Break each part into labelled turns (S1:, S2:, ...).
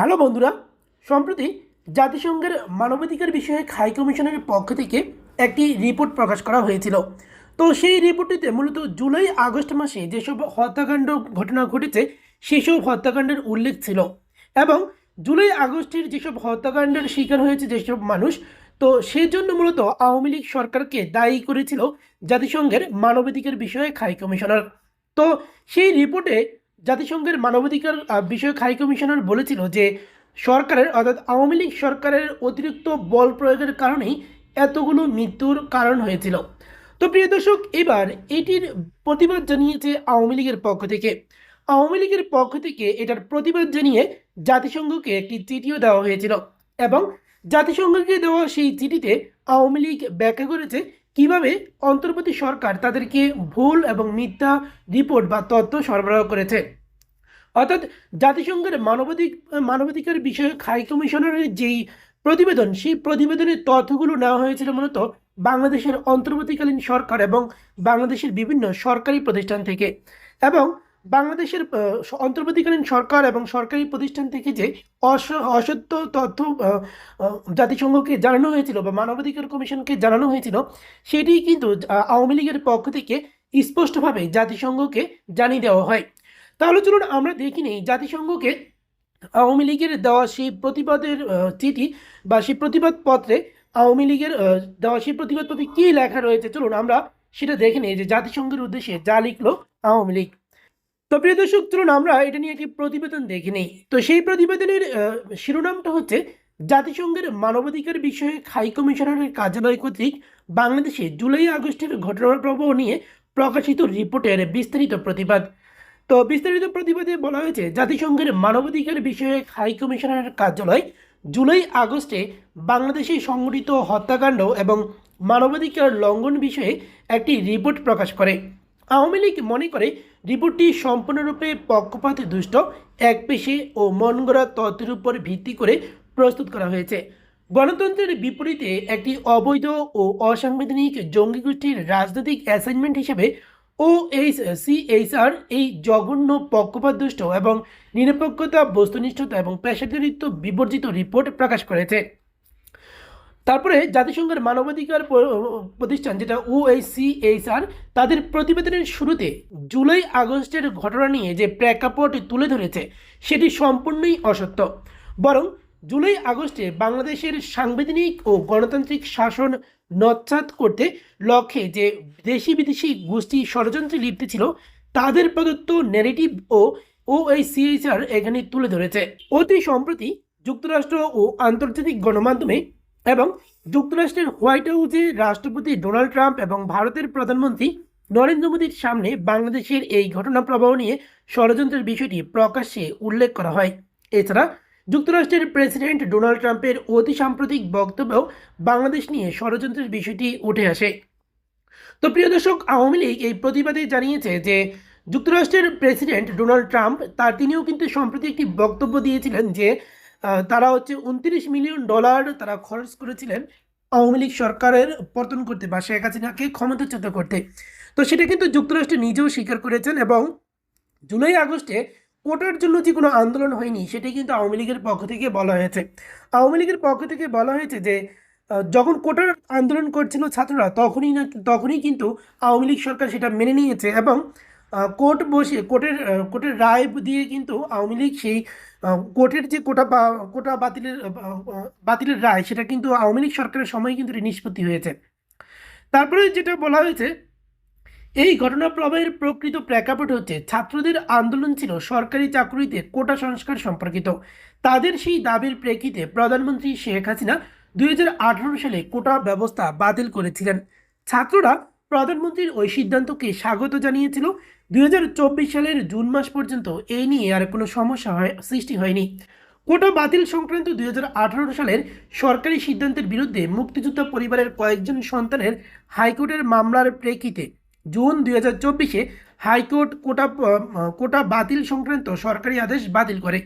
S1: Hello বন্ধুরা, সম্প্রতি জাতিসংঘের মানবাধিকার বিষয়ে হাই কমিশনের পক্ষ থেকে একটি রিপোর্ট প্রকাশ করা হয়েছিল। তো সেই রিপোর্টটিতে মূলত জুলাই আগস্ট মাসে যেসব হত্যাকাণ্ড ঘটনা ঘটেছে, সেসব হত্যাকাণ্ডের উল্লেখ ছিল এবং জুলাই আগস্টের যেসব হত্যাকাণ্ডের শিকার হয়েছে যেসব মানুষ, তো সেই জন্য মূলত আওয়ামী লীগ সরকারকে দায়ী করেছিল জাতিসংঘের মানবাধিকার বিষয়ে হাই কমিশনার। তো সেই রিপোর্টে জাতিসংঘের মানবাধিকার বিষয়ক হাই কমিশনার বলেছিল যে সরকারের, অর্থাৎ আওয়ামী লীগ সরকারের অতিরিক্ত বল প্রয়োগের কারণেই এতগুলো মৃত্যুর কারণ হয়েছিল। তো প্রিয় দর্শক, এবার এটির প্রতিবাদ জানিয়েছে আওয়ামী লীগের পক্ষ থেকে। আওয়ামী লীগের পক্ষ থেকে এটার প্রতিবাদ জানিয়ে জাতিসংঘকে একটি চিঠিও দেওয়া হয়েছিল এবং জাতিসংঘকে দেওয়া সেই চিঠিতে আওয়ামী লীগ ব্যাখ্যা করেছে কীভাবে অন্তর্বর্তী সরকার তাদেরকে ভুল এবং মিথ্যা রিপোর্ট বা তথ্য সরবরাহ করেছে? অর্থাৎ জাতিসংঘের মানবাধিক, মানবাধিকার বিষয়ক হাই কমিশনারের যেই প্রতিবেদন, সেই প্রতিবেদনের তথ্যগুলো নেওয়া হয়েছিল মূলত বাংলাদেশের অন্তর্বর্তীকালীন সরকার এবং বাংলাদেশের বিভিন্ন সরকারি প্রতিষ্ঠান থেকে। এবং বাংলাদেশের অন্তর্বর্তীকালীন সরকার এবং সরকারি প্রতিষ্ঠান থেকে যে অস- অসত্য তথ্য জাতিসংঘকে জানানো হয়েছিল বা মানবাধিকার কমিশনকে জানানো হয়েছিল, সেটি কিন্তু আওয়ামী লীগের পক্ষ থেকে স্পষ্টভাবে জাতিসংঘকে জানিয়ে দেওয়া হয়। তাহলে চলুন আমরা দেখি নেই জাতিসংঘকে আওয়ামী লীগের দেওয়া সেই প্রতিবাদের চিঠি বা সেই প্রতিবাদ পত্রে আওয়ামী লীগের দেওয়া সেই প্রতিবাদ পত্রে কী লেখা রয়েছে, চলুন আমরা সেটা দেখে নিই যে জাতিসংঘের উদ্দেশ্যে যা লিখলো আওয়ামী লীগ। তো প্রিয় দর্শক, চলুন আমরা এটা নিয়ে একটি প্রতিবেদন দেখে নিই। তো সেই প্রতিবেদনের শিরোনামটা হচ্ছে, জাতিসংঘের মানবাধিকার বিষয়ে হাই কমিশনারের কার্যালয় কর্তৃক বাংলাদেশে জুলাই আগস্টের ঘটনার প্রবাহ নিয়ে প্রকাশিত রিপোর্টের বিস্তারিত প্রতিবাদ। তো বিস্তারিত প্রতিবাদে বলা হয়েছে, জাতিসংঘের মানবাধিকার বিষয়ে হাই কমিশনারের কার্যালয় জুলাই আগস্টে বাংলাদেশে সংঘটিত হত্যাকাণ্ড এবং মানবাধিকার লঙ্ঘন বিষয়ে একটি রিপোর্ট প্রকাশ করে। আওয়ামী লীগ মনে করে রিপোর্টটি সম্পূর্ণরূপে পক্ষপাত দুষ্ট, একপেশে ও মন গড়া তথ্যের উপর ভিত্তি করে প্রস্তুত করা হয়েছে। গণতন্ত্রের বিপরীতে একটি অবৈধ ও অসাংবিধানিক জঙ্গি গোষ্ঠীর রাজনৈতিক অ্যাসাইনমেন্ট হিসেবে ও এইচ সিএইচআর এই জঘন্য পক্ষপাতদুষ্ট এবং নিরপেক্ষতা, বস্তুনিষ্ঠতা এবং পেশাদারিত্ব বিবর্জিত রিপোর্ট প্রকাশ করেছে। তারপরে জাতিসংঘের মানবাধিকার প্রতিষ্ঠান, যেটা ওএইচসিএইচআর তাদের প্রতিবেদনের শুরুতে জুলাই আগস্টের ঘটনা নিয়ে যে প্রেক্ষাপট তুলে ধরেছে, সেটি সম্পূর্ণই অসত্য। বরং জুলাই আগস্টে বাংলাদেশের সাংবিধানিক ও গণতান্ত্রিক শাসন নচ্ছাত করতে লক্ষ্যে যে দেশি বিদেশি গোষ্ঠী ষড়যন্ত্রে লিপ্ত ছিল, তাদের প্রদত্ত ন্যারেটিভ ও ওএইচসিএইচআর এখানে তুলে ধরেছে। অতি সম্প্রতি যুক্তরাষ্ট্র ও আন্তর্জাতিক গণমাধ্যমে এবং যুক্তরাষ্ট্রের হোয়াইট হাউসে রাষ্ট্রপতি ডোনাল্ড ট্রাম্প এবং ভারতের প্রধানমন্ত্রী নরেন্দ্র মোদীর সামনে বাংলাদেশের এই ঘটনা প্রবাহ নিয়ে ষড়যন্ত্রের বিষয়টি প্রকাশ্যে উল্লেখ করা হয়। এছাড়া যুক্তরাষ্ট্রের প্রেসিডেন্ট ডোনাল্ড ট্রাম্পের অতি সাম্প্রতিক বক্তব্যেও বাংলাদেশ নিয়ে ষড়যন্ত্রের বিষয়টি উঠে আসে। তো প্রিয় দর্শক, আওয়ামী লীগ এই প্রতিবাদে জানিয়েছে যে যুক্তরাষ্ট্রের প্রেসিডেন্ট ডোনাল্ড ট্রাম্প, তার তিনিও কিন্তু সম্প্রতি একটি বক্তব্য দিয়েছিলেন যে তারা হচ্ছে উনত্রিশ মিলিয়ন ডলার তারা খরচ করেছিলেন আওয়ামী লীগ সরকারের পতন করতে বা শেখ হাসিনাকে ক্ষমতাচ্যুত করতে। তো সেটা কিন্তু যুক্তরাষ্ট্র নিজেও স্বীকার করেছেন এবং জুলাই আগস্টে কোটার জন্য যে কোনো আন্দোলন হয়নি, সেটি কিন্তু আওয়ামী লীগের পক্ষ থেকে বলা হয়েছে। আওয়ামী লীগের পক্ষ থেকে বলা হয়েছে যে যখন কোটার আন্দোলন করছিল ছাত্ররা, তখনই না, তখনই কিন্তু আওয়ামী লীগ সরকার সেটা মেনে নিয়েছে এবং কোর্ট বসে, কোর্টের কোর্টের রায় দিয়ে কিন্তু আওয়ামী লীগ সেই কোর্টের যে কোটা কোটা বাতিলের বাতিলের রায়, সেটা কিন্তু আওয়ামী লীগ সরকারের সময় কিন্তু নিষ্পত্তি হয়েছে। তারপরে যেটা বলা হয়েছে, এই ঘটনা প্রবাহের প্রকৃত প্রেক্ষাপট হচ্ছে, ছাত্রদের আন্দোলন ছিল সরকারি চাকরিতে কোটা সংস্কার সম্পর্কিত। তাদের সেই দাবির প্রেক্ষিতে প্রধানমন্ত্রী শেখ হাসিনা দুই হাজার আঠারো সালে কোটা ব্যবস্থা বাতিল করেছিলেন। ছাত্ররা প্রধানমন্ত্রীর ওই সিদ্ধান্তকে স্বাগত জানিয়েছিল। দুই হাজার চব্বিশ সালের জুন মাস পর্যন্ত এই নিয়ে আর কোনো সমস্যা হয়, সৃষ্টি হয়নি। কোটা বাতিল সংক্রান্ত দুই হাজার আঠারো সালের সরকারি সিদ্ধান্তের বিরুদ্ধে মুক্তিযোদ্ধা পরিবারের কয়েকজন সন্তানের হাইকোর্টের মামলার প্রেক্ষিতে জুন দুই হাজার চব্বিশে হাইকোর্ট কোটা কোটা বাতিল সংক্রান্ত সরকারি আদেশ বাতিল করে।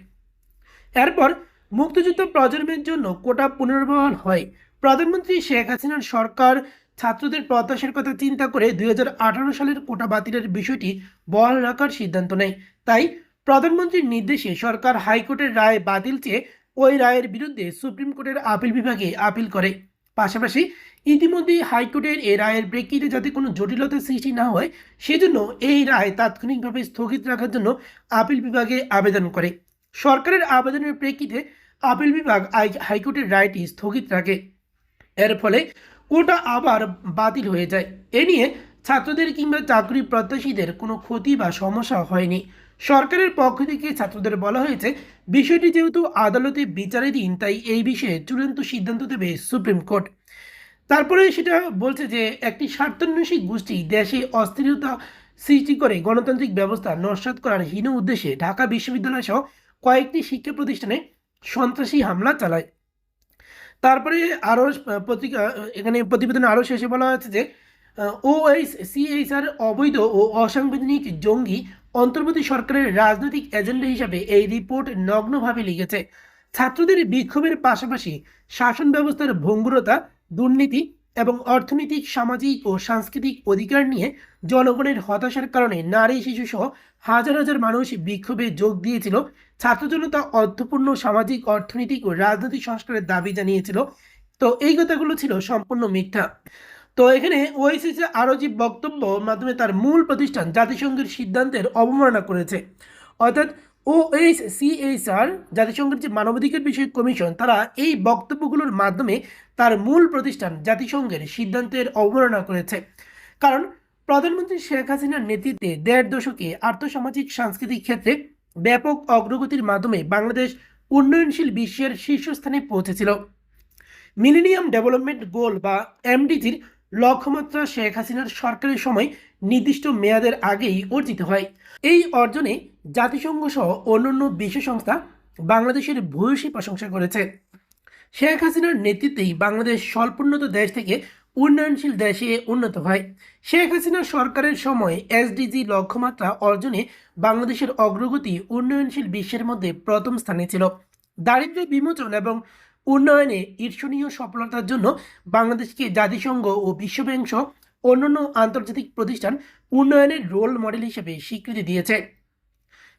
S1: এরপর মুক্তিযুদ্ধ প্রজন্মের জন্য কোটা পুনর্বহাল হয়। প্রধানমন্ত্রী শেখ হাসিনার সরকার ছাত্রদের প্রত্যাশার কথা চিন্তা করে দু হাজার আঠারো সালের কোটা বাতিলের বিষয়টি বহাল রাখার সিদ্ধান্ত নেয়। তাই প্রধানমন্ত্রীর নির্দেশে সরকার হাইকোর্টের রায় বাতিল চেয়ে ওই রায়ের বিরুদ্ধে সুপ্রিম কোর্টের আপিল বিভাগে আপিল করে। পাশাপাশি ইতিমধ্যেই হাইকোর্টের এই রায়ের প্রেক্ষিতে যাতে কোনো জটিলতা সৃষ্টি না হয়, সেজন্য এই রায় তাৎক্ষণিকভাবে স্থগিত রাখার জন্য আপিল বিভাগে আবেদন করে। সরকারের আবেদনের প্রেক্ষিতে আপিল বিভাগ আই- হাইকোর্টের রায়টি স্থগিত রাখে। এর ফলে কোটা আবার বাতিল হয়ে যায়। এ নিয়ে ছাত্রদের কিংবা চাকরি প্রত্যাশীদের কোনো ক্ষতি বা সমস্যা হয়নি। সরকারের পক্ষ থেকে ছাত্রদের বলা হয়েছে, বিষয়টি যেহেতু আদালতে বিচারাধীন, তাই এই বিষয়ে চূড়ান্ত সিদ্ধান্ত দেবে সুপ্রিম কোর্ট। তারপরে সেটা বলছে যে, একটি স্বার্থান্বেষী গোষ্ঠী দেশে অস্থিরতা সৃষ্টি করে গণতান্ত্রিক ব্যবস্থা নস্বাত করার হীন উদ্দেশ্যে ঢাকা বিশ্ববিদ্যালয় সহ কয়েকটি শিক্ষা প্রতিষ্ঠানে সন্ত্রাসী হামলা চালায়। তারপরে আরও পত্রিকা এখানে প্রতিবেদনে আরও শেষে বলা হয়েছে যে ওএইচ সিএইচআর অবৈধ ও অসাংবিধানিক জঙ্গি অন্তর্বর্তী সরকারের রাজনৈতিক এজেন্ডা হিসাবে এই রিপোর্ট নগ্নভাবে লিখেছে। ছাত্রদের বিক্ষোভের পাশাপাশি শাসন ব্যবস্থার ভঙ্গুরতা, দুর্নীতি এবং অর্থনৈতিক, সামাজিক ও সাংস্কৃতিক অধিকার নিয়ে জনগণের হতাশার কারণে নারী শিশু সহ হাজার হাজার মানুষ বিক্ষোভে যোগ দিয়েছিল ছাত্র জনতা অর্থপূর্ণ সামাজিক, অর্থনৈতিক ও রাজনৈতিক সংস্কারের দাবি জানিয়েছিল। তো এই কথাগুলো ছিল সম্পূর্ণ মিথ্যা। তো এখানে ওআইসিসি আরও যে বক্তব্য মাধ্যমে তার মূল প্রতিষ্ঠান জাতিসংঘের সিদ্ধান্তের অবমাননা করেছে। অর্থাৎ ওএইচ সিএইচআর জাতিসংঘের যে মানবাধিকার বিষয়ক কমিশন, তারা এই বক্তব্যগুলোর মাধ্যমে তার মূল প্রতিষ্ঠান জাতিসংঘের সিদ্ধান্তের অবমাননা করেছে। কারণ প্রধানমন্ত্রী শেখ হাসিনার নেতৃত্বে দেড় দশকে আর্থসামাজিক, সাংস্কৃতিক ক্ষেত্রে ব্যাপক অগ্রগতির মাধ্যমে বাংলাদেশ উন্নয়নশীল বিশ্বের শীর্ষস্থানে পৌঁছেছিল। মিলেনিয়াম ডেভেলপমেন্ট গোল বা এমডিজির লক্ষ্যমাত্রা শেখ হাসিনার সরকারের সময় নির্দিষ্ট মেয়াদের আগেই অর্জিত হয়। এই অর্জনে জাতিসংঘ সহ অন্যান্য বিশ্ব সংস্থা বাংলাদেশের ভূয়সী প্রশংসা করেছে। শেখ হাসিনার নেতৃত্বেই বাংলাদেশ স্বল্পোন্নত দেশ থেকে উন্নয়নশীল দেশে উন্নত হয়। শেখ হাসিনা সরকারের সময় এসডিজি লক্ষ্যমাত্রা অর্জনে বাংলাদেশের অগ্রগতি উন্নয়নশীল বিশ্বের মধ্যে প্রথম স্থানে ছিল। দারিদ্র্য বিমোচন এবং উন্নয়নে ঈর্ষণীয় সফলতার জন্য বাংলাদেশকে জাতিসংঘ ও বিশ্বব্যাংক সহ অন্যান্য আন্তর্জাতিক প্রতিষ্ঠান উন্নয়নের রোল মডেল হিসেবে স্বীকৃতি দিয়েছে।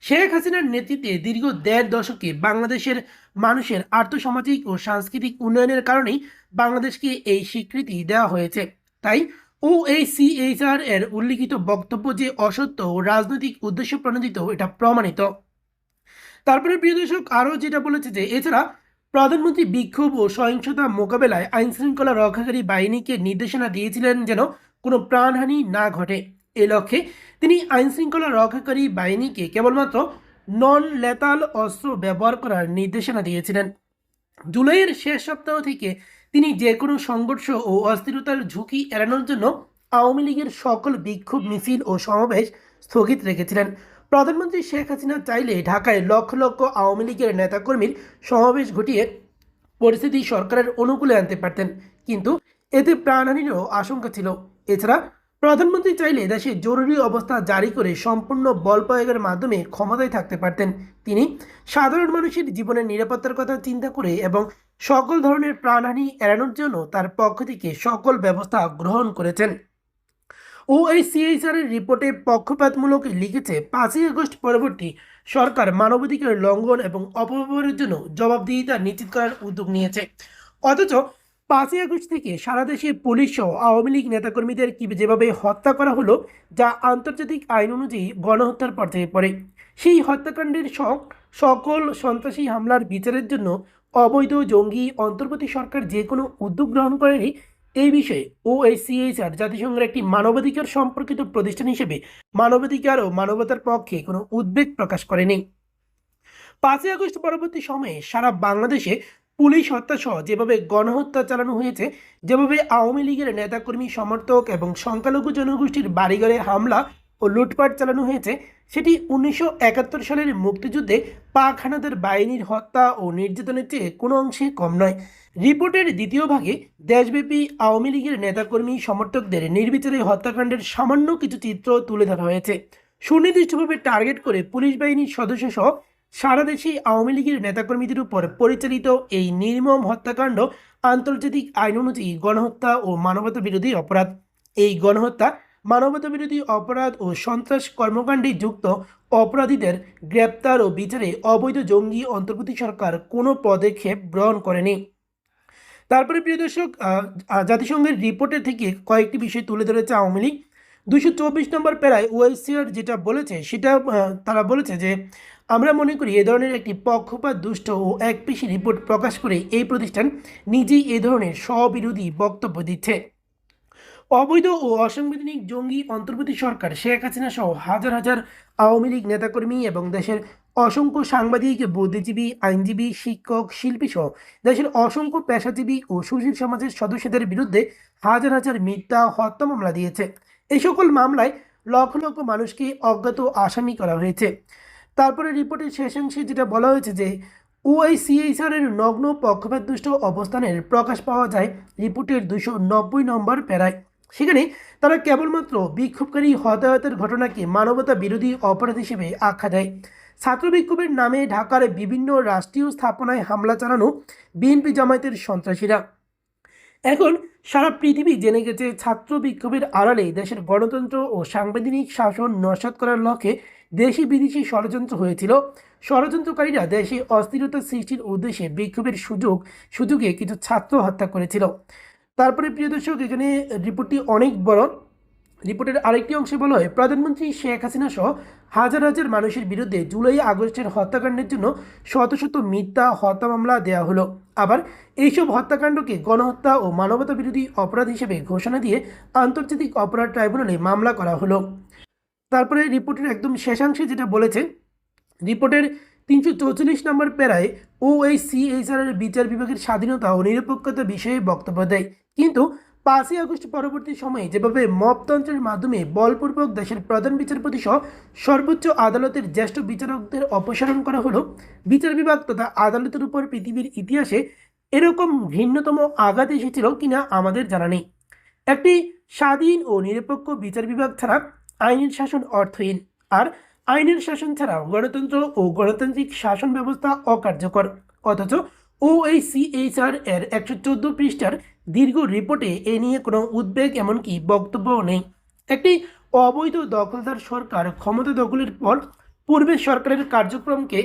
S1: শেখ হাসিনার নেতৃত্বে দীর্ঘ দেড় দশকে বাংলাদেশের মানুষের আর্থসামাজিক ও সাংস্কৃতিক উন্নয়নের কারণেই বাংলাদেশকে এই স্বীকৃতি দেওয়া হয়েছে। তাই ও এই সিএইচআর এর উল্লিখিত বক্তব্য যে অসত্য ও রাজনৈতিক উদ্দেশ্য প্রণোদিত, এটা প্রমাণিত। তারপরে প্রিয় দর্শক, আরও যেটা বলেছে যে, এছাড়া প্রধানমন্ত্রী বিক্ষোভ ও সহিংসতা মোকাবেলায় আইন শৃঙ্খলা রক্ষাকারী বাহিনীকে নির্দেশনা দিয়েছিলেন যেন কোনো প্রাণহানি না ঘটে। এ লক্ষ্যে তিনি আইন শৃঙ্খলা রক্ষাকারী বাহিনীকে কেবলমাত্র নন লেতাল অস্ত্র ব্যবহার করার নির্দেশনা দিয়েছিলেন। জুলাইয়ের শেষ সপ্তাহ থেকে তিনি যে কোনো সংঘর্ষ ও অস্থিরতার ঝুঁকি এড়ানোর জন্য আওয়ামী লীগের সকল বিক্ষোভ মিছিল ও সমাবেশ স্থগিত রেখেছিলেন। প্রধানমন্ত্রী শেখ হাসিনা চাইলে ঢাকায় লক্ষ লক্ষ আওয়ামী লীগের নেতাকর্মীর সমাবেশ ঘটিয়ে পরিস্থিতি সরকারের অনুকূলে আনতে পারতেন। কিন্তু এতে প্রাণহানিরও আশঙ্কা ছিল। এছাড়া প্রধানমন্ত্রী চাইলে দেশে জরুরি অবস্থা জারি করে সম্পূর্ণ বল প্রয়োগের মাধ্যমে ক্ষমতায় থাকতে পারতেন। তিনি সাধারণ মানুষের জীবনের নিরাপত্তার কথা চিন্তা করে এবং সকল ধরনের প্রাণহানি এড়ানোর জন্য তার পক্ষ থেকে সকল ব্যবস্থা গ্রহণ করেছেন। ও এই সিএইচআর এর রিপোর্টে পক্ষপাতমূলক লিখেছে, পাঁচই আগস্ট পরবর্তী সরকার মানবাধিকার লঙ্ঘন এবং অপব্যবহারের জন্য জবাবদিহিতা নিশ্চিত করার উদ্যোগ নিয়েছে। অথচ পাঁচই আগস্ট থেকে সারা দেশে পুলিশ সহ আওয়ামী লীগ নেতাকর্মীদের যেভাবে হত্যা করা হলো, যা আন্তর্জাতিক আইন অনুযায়ী গণহত্যার পর্যায়ে পড়ে। সেই হত্যাকাণ্ডের সক সকল সন্ত্রাসী হামলার বিচারের জন্য অবৈধ জঙ্গি অন্তর্বর্তী সরকার যে কোনো উদ্যোগ গ্রহণ করেনি, এই বিষয়ে ওএসিএইচআর জাতিসংঘের একটি মানবাধিকার সম্পর্কিত প্রতিষ্ঠান হিসেবে মানবাধিকার ও মানবতার পক্ষে কোনো উদ্বেগ প্রকাশ করেনি। পাঁচই আগস্ট পরবর্তী সময়ে সারা বাংলাদেশে পুলিশ হত্যা সহ যেভাবে গণহত্যা চালানো হয়েছে, যেভাবে আওয়ামী লীগের নেতাকর্মী, সমর্থক এবং সংখ্যালঘু জনগোষ্ঠীর বাড়িঘরে হামলা ও লুটপাট চালানো হয়েছে, সেটি উনিশশো একাত্তর সালের মুক্তিযুদ্ধে পাক হানাদার বাহিনীর হত্যা ও নির্যাতনের চেয়ে কোনো অংশে কম নয়। রিপোর্টের দ্বিতীয় ভাগে দেশব্যাপী আওয়ামী লীগের নেতাকর্মী, সমর্থকদের নির্বিচারে হত্যাকাণ্ডের সামান্য কিছু চিত্র তুলে ধরা হয়েছে। সুনির্দিষ্টভাবে টার্গেট করে পুলিশ বাহিনীর সদস্য সহ সারা দেশে আওয়ামী লীগের নেতাকর্মীদের উপর পরিচালিত এই নির্মম হত্যাকাণ্ড আন্তর্জাতিক আইন অনুযায়ী গণহত্যা ও মানবতা বিরোধী অপরাধ। এই গণহত্যা মানবতা বিরোধী অপরাধ ও সন্ত্রাস কর্মকাণ্ডে যুক্ত অপরাধীদের গ্রেপ্তার ও বিচারে অবৈধ জঙ্গি অন্তর্বর্তী সরকার কোনো পদক্ষেপ গ্রহণ করেনি। তারপরে প্রিয় দর্শক জাতিসংঘের রিপোর্টের থেকে কয়েকটি বিষয় তুলে ধরেছে আওয়ামী লীগ। দুশো চব্বিশ নম্বর প্যারায় ওআইসিআর যেটা বলেছে, সেটা তারা বলেছে যে আমরা মনে করি এ ধরনের একটি পক্ষপাত, দুষ্ট ও একপেশি রিপোর্ট প্রকাশ করে এই প্রতিষ্ঠান নিজেই এ ধরনের স্ববিরোধী বক্তব্য দিচ্ছে। অবৈধ ও অসাংবিধানিক জঙ্গি অন্তর্বর্তী সরকার, শেখ হাসিনা সহ হাজার হাজার আওয়ামী লীগ নেতাকর্মী এবং দেশের অসংখ্য সাংবাদিক, বুদ্ধিজীবী, আইনজীবী, শিক্ষক, শিল্পী সহ দেশের অসংখ্য পেশাজীবী ও সুশীল সমাজের সদস্যদের বিরুদ্ধে হাজার হাজার মিথ্যা হত্যা মামলা দিয়েছে। এই সকল মামলায় লক্ষ লক্ষ মানুষকে অজ্ঞাত আসামি করা হয়েছে। তারপরে রিপোর্টের শেষাংশে যেটা বলা হয়েছে যে ওআইসিএইচআরের নগ্ন পক্ষপাতদুষ্ট অবস্থানের প্রকাশ পাওয়া যায় রিপোর্টের দুশো নব্বই নম্বর প্যারায়। সেখানে তারা কেবলমাত্র বিক্ষোভকারী হতাহতের ঘটনাকে মানবতা বিরোধী অপরাধ হিসেবে আখ্যা দেয়। ছাত্র বিক্ষোভের নামে ঢাকার বিভিন্ন রাষ্ট্রীয় স্থাপনায় হামলা চালানো বিএনপি জামায়াতের সন্ত্রাসীরা। এখন সারা পৃথিবী জেনে গেছে, ছাত্র বিক্ষোভের আড়ালে দেশের গণতন্ত্র ও সাংবিধানিক শাসন নস্বাত করার লক্ষ্যে দেশি বিদেশি ষড়যন্ত্র হয়েছিল। ষড়যন্ত্রকারীরা দেশে অস্থিরতা সৃষ্টির উদ্দেশ্যে বিক্ষোভের সুযোগ, সুযোগে কিছু ছাত্র হত্যা করেছিল। তারপরে প্রিয় দর্শক, এখানে রিপোর্টটি অনেক বড়। রিপোর্টের আরেকটি অংশে বলা হয়, প্রধানমন্ত্রী শেখ হাসিনা সহ হাজার হাজার মানুষের বিরুদ্ধে জুলাই আগস্টের হত্যাকাণ্ডের জন্য শত শত মিথ্যা হত্যা মামলা দেওয়া হলো। আবার এইসব হত্যাকাণ্ডকে গণহত্যা ও মানবতা বিরোধী অপরাধ হিসেবে ঘোষণা দিয়ে আন্তর্জাতিক অপরাধ ট্রাইব্যুনালে মামলা করা হলো। তারপরে রিপোর্টের একদম শেষাংশে যেটা বলেছে, রিপোর্টের তিনশো চৌচল্লিশ নম্বর প্যারায় ও এই সিএইচআরের বিচার বিভাগের স্বাধীনতা ও নিরপেক্ষতা বিষয়ে বক্তব্য দেয়। কিন্তু পাঁচই আগস্ট পরবর্তী সময়ে যেভাবে মপতন্ত্রের মাধ্যমে বলপূর্বক দেশের প্রধান বিচারপতি সহ সর্বোচ্চ আদালতের জ্যেষ্ঠ বিচারকদের অপসারণ করা হলো, বিচার বিভাগ তথা আদালতের উপর পৃথিবীর ইতিহাসে এরকম ভিন্নতম আঘাত এসেছিল কিনা আমাদের জানা নেই। একটি স্বাধীন ও নিরপেক্ষ বিচার বিভাগ ছাড়া আইনের শাসন, অর্থহীন। আর আইনের শাসন ছাড়া গণতন্ত্র ও গণতান্ত্রিক শাসন ব্যবস্থা অকার্যকর। অথচ ও এই সিএইচআর এর একশো চোদ্দ পৃষ্ঠার দীর্ঘ রিপোর্টে এ নিয়ে কোনো উদ্বেগ এমনকি বক্তব্যও নেই। একটি অবৈধ দখলদার সরকার ক্ষমতা দখলের পর পূর্বের সরকারের কার্যক্রমকে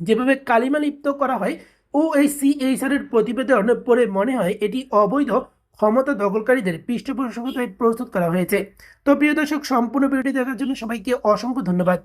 S1: যেভাবে কালিমালিপ্ত করা হয় ও এই সিএইচআরের প্রতিবেদন পড়ে মনে হয় এটি অবৈধ ক্ষমতা দখলকারীদের পৃষ্ঠপোষকতায় প্রস্তুত করা হয়েছে। তো প্রিয় দর্শক, সম্পূর্ণ ভিডিওটি দেখার জন্য সবাইকে অসংখ্য ধন্যবাদ।